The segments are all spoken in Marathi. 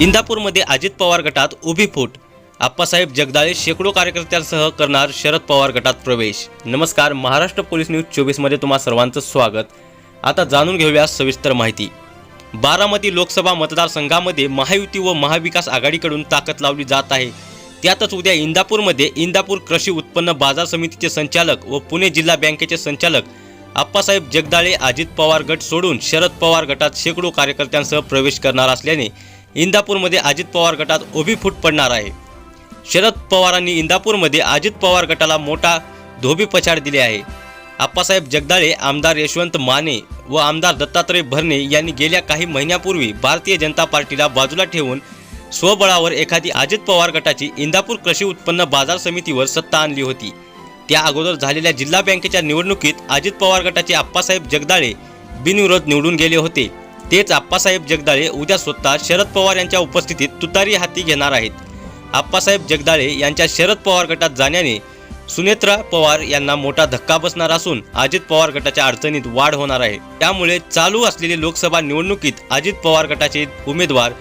इंदापूरमध्ये अजित पवार गटात उभी फूट. आप्पासाहेब जगदाळे शेकडो कार्यकर्त्यांसह करणार शरद पवार गटात प्रवेश. नमस्कार महाराष्ट्र पोलीस न्यूज चोवीसमध्ये तुम्हा सर्वांचं स्वागत. आता जाणून घेऊया सविस्तर माहिती. बारामती लोकसभा मतदारसंघामध्ये महायुती व महाविकास आघाडीकडून ताकद लावली जात आहे. त्यातच उद्या इंदापूरमध्ये इंदापूर कृषी उत्पन्न बाजार समितीचे संचालक व पुणे जिल्हा बँकेचे संचालक आप्पासाहेब जगदाळे अजित पवार गट सोडून शरद पवार गटात शेकडो कार्यकर्त्यांसह प्रवेश करणार असल्याने इंदापूरमध्ये अजित पवार गटात उभी फूट पडणार आहे. शरद पवारांनी इंदापूरमध्ये अजित पवार गटाला मोठा धोबी पछाड दिली आहे. आप्पासाहेब जगदाळे आमदार यशवंत माने व आमदार दत्तात्रय भरणे यांनी गेल्या काही महिन्यापूर्वी भारतीय जनता पार्टीला बाजूला ठेवून स्वबळावर एखादी अजित पवार गटाची इंदापूर कृषी उत्पन्न बाजार समितीवर सत्ता आणली होती. त्या अगोदर झालेल्या जिल्हा बँकेच्या निवडणुकीत अजित पवार गटाचे आप्पासाहेब जगदाळे बिनविरोध निवडून गेले होते. तेच आप्पासाहेब जगदाळे उद्या स्वतः शरद पवार यांच्या उपस्थितीत तुतारी हाती घेणार आहेत. आप्पासाहेब जगदाळे यांच्या शरद पवार गटात जाण्याने सुनेत्रा पवार यांना मोठा धक्का बसणार असून अजित पवार गटाच्या अडचणीत वाढ होणार आहे. त्यामुळे चालू असलेली लोकसभा निवडणुकीत अजित पवार गटाचे उमेदवार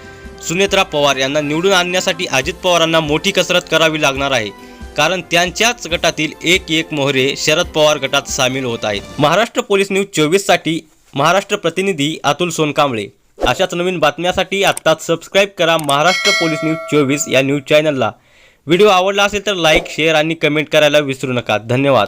सुनेत्रा पवार यांना निवडून आणण्यासाठी अजित पवारांना मोठी कसरत करावी लागणार आहे. कारण त्यांच्याच गटातील एक एक मोहरे शरद पवार गटात सामील होत आहेत. महाराष्ट्र पोलीस न्यूज चोवीससाठी महाराष्ट्र प्रतिनिधी अतुल सोनकांबळे. अशाच नवीन बातम्यासाठी आत्ताच सबस्क्राईब करा महाराष्ट्र पोलीस न्यूज चोवीस या न्यूज चॅनलला. व्हिडिओ आवडला असेल तर लाईक शेअर आणि कमेंट करायला विसरू नका. धन्यवाद.